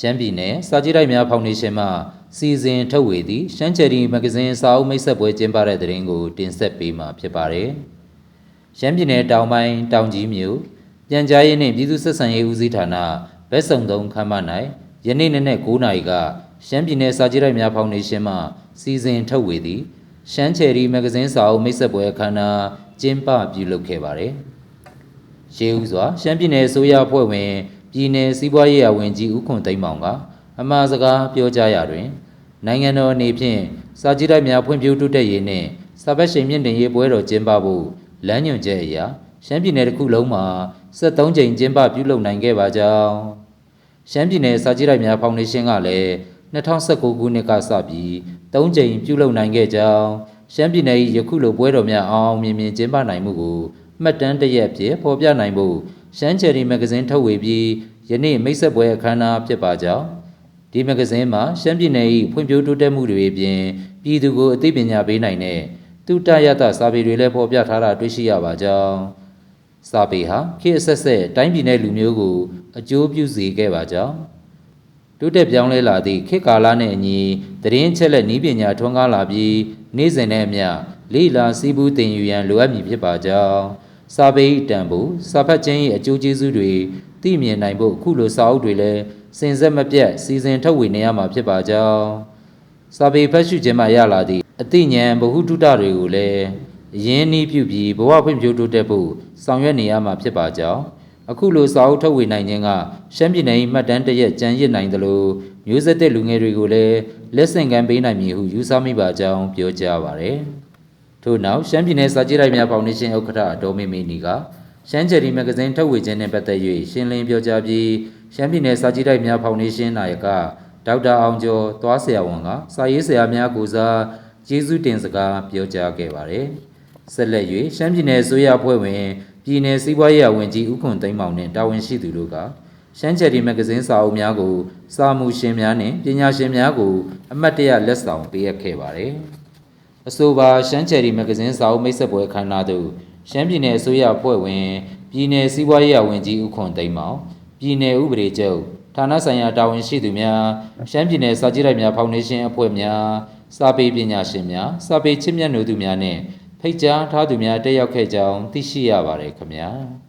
ရှမ်းပြည်နယ်စာကြည့်တိုက်များဖောင်ဒေးရှင်းမှစီစဉ်ထုတ်ဝေသည့်ရှမ်းချယ်ရီမဂ္ဂဇင်းစာအုပ်မိတ်ဆက်ပွဲကျင်းပတဲ့တဲ့ရင်ကိုတင်ဆက်ပေးမှာဖြစ်ပါတယ်။ရှမ်းပြည်နယ်တောင်ပိုင်းတောင်ကြီးမြို့ပြန်ကြားရေးနှင့်ပြည်သူ့ဆက်ဆံရေးဦးစီးဌာနဘက်စုံသုံးခမ်းမ၌ယနေ့နေ့နဲ့9နာရီကရှမ်းပြည်နယ်စာကြည့်တိုက်များဖောင်ဒေးရှင်းမှစီစဉ်ထုတ်ဝေသည့်ရှမ်းချယ်ရီမဂ္ဂဇင်းစာအုပ်မိတ်ဆက်ပွဲအခမ်းအနားကျင်းပပြုလုပ်ခဲ့ပါတယ်။ရေဦးစွာရှမ်းပြည်နယ်အစိုးရအဖွဲ့ဝင် ပြည်내စီးပွားရေးရာဝန်ကြီးဦးခွန်သိန်းမောင်ကအမှားစကားပြောကြားရာတွင် နိုင်ငံတော်အနေဖြင့်စာကြည့်တိုက်များဖွံ့ဖြိုးတိုးတက်ရေးနှင့်စာပတ်ရှိန်မြင့်တင်ရေးပွဲတော်ကျင်းပဖို့လမ်းညွှန်ချက်အရရှမ်းပြည်နယ်တစ်ခုလုံးမှာ73ကြိမ်ကျင်းပပြုလုပ်နိုင်ခဲ့ပါကြောင်းရှမ်းပြည်နယ်စာကြည့်တိုက်များဖောင်ဒေးရှင်းကလည်း2019ခုနှစ်ကစပြီး3ကြိမ်ပြုလုပ်နိုင်ခဲ့ကြောင်းရှမ်းပြည်နယ်၏ယခုလိုပွဲတော်များအောင်အောင်မြင်မြင်ကျင်းပနိုင်မှုကိုမှတ်တမ်းတစ်ရက်ဖြင့်ဖော်ပြနိုင်ဖို့ ရှမ်းချယ်ရီမဂ္ဂဇင်းထုတ်ဝေပြီးယနေ့မိတ်ဆက်ပွဲအခမ်းအနားဖြစ်ပါကြောင်းဒီမဂ္ဂဇင်းမှာရှမ်းပြည်နယ်၏ဖွံ့ဖြိုးတိုးတက်မှုတွေအပြင်ပြည်သူကိုအသိပညာပေးနိုင်တဲ့တူတရတစာပေတွေလည်းဖော်ပြထားတာတွေ့ရှိရပါကြောင်းစာပေဟာခေတ်အဆက်ဆက်တိုင်းပြည်နယ်လူမျိုးကိုအကျိုးပြုစေခဲ့ပါကြောင်းတိုးတက်ပြောင်းလဲလာသည့်ခေတ်ကာလနှင့်အညီသတင်းချက်လက်ဤပညာထွန်းကားလာပြီးနေ့စဉ်နဲ့အမျှလေ့လာစီးပူးတင်ယူရန်လိုအပ်မည်ဖြစ်ပါကြောင်း စာပေ၏တန်ဖိုးစာဖတ်ခြင်း၏အကျိုးကျေးဇူးတွေသိမြင်နိုင်ဖို့အခုလိုစာအုပ်တွေလည်းစင်ဆက်မပြတ်စီစဉ်ထုတ်ဝေနေရမှာဖြစ်ပါကြောင်းစာပေဖတ်ရှုခြင်းမှရလာသည့်အသိဉာဏ်ဗဟုသုတတွေကိုလည်းအရင်းနှီးပြုပြီးဘဝဖွံ့ဖြိုးတိုးတက်ဖို့ဆောင်ရွက်နေရမှာဖြစ်ပါကြောင်းအခုလိုစာအုပ်ထုတ်ဝေနိုင်ခြင်းကရှမ်းပြည်နယ်၏မှတ်တမ်းတရက်ကြံရစ်နိုင်သလိုမျိုးဆက်တဲ့လူငယ်တွေကိုလည်းလက်ဆင့်ကမ်းပေးနိုင်မည်ဟုယူဆမိပါကြောင်းပြောကြားပါရယ် ထို့နောက်ရှမ်းပြည်နယ်စာကြည့်တိုက်များဖောင်ဒေးရှင်းဥက္ကဋ္ဌဒေါ်မေမေနီကရှမ်းချယ်ရီမဂ္ဂဇင်းထုတ်ဝေခြင်းနဲ့ပတ်သက်၍ရှင်းလင်းပြောကြားပြီးရှမ်းပြည်နယ်စာကြည့်တိုက်များဖောင်ဒေးရှင်းနာယကဒေါက်တာအောင်ကျော်သွားဆရာဝန်ကစာရေးဆရာများကိုစားကျေးဇူးတင်စကားပြောကြားခဲ့ပါတယ်။ဆက်လက်၍ရှမ်းပြည်နယ်အစိုးရအဖွဲ့ဝင်ပြည်내စီးပွားရေးရာဝန်ကြီးဦးခွန်သိန်းမောင်နှင့်တာဝန်ရှိသူတို့ကရှမ်းချယ်ရီမဂ္ဂဇင်းစာအုပ်များကိုစာမှုရှင်များနှင့်ပညာရှင်များကိုအမတ်တရလက်ဆောင်ပေးအပ်ခဲ့ပါတယ်။ အဆိုပါရှမ်းချယ်ရီမဂ္ဂဇင်းစာအုပ်မိတ်ဆက်ပွဲခမ်းနားသို့ရှမ်းပြည်နယ်အစိုးရအဖွဲ့ဝင်ပြည်내စီးပွားရေးရာဝန်ကြီးဦးခွန်သိန်းမောင်ပြည်내ဥပဒေချုပ်ဌာနဆိုင်ရာတာဝန်ရှိသူများရှမ်းပြည်နယ်စာကြည့်တိုက်များဖောင်ဒေးရှင်းအဖွဲ့များစာပေပညာရှင်များစာပေချစ်မြတ်နိုသူများနှင့်ဖိတ်ကြားထားသူများတက်ရောက်ခဲ့ကြောင်းသိရှိရပါတယ်ခင်ဗျာ။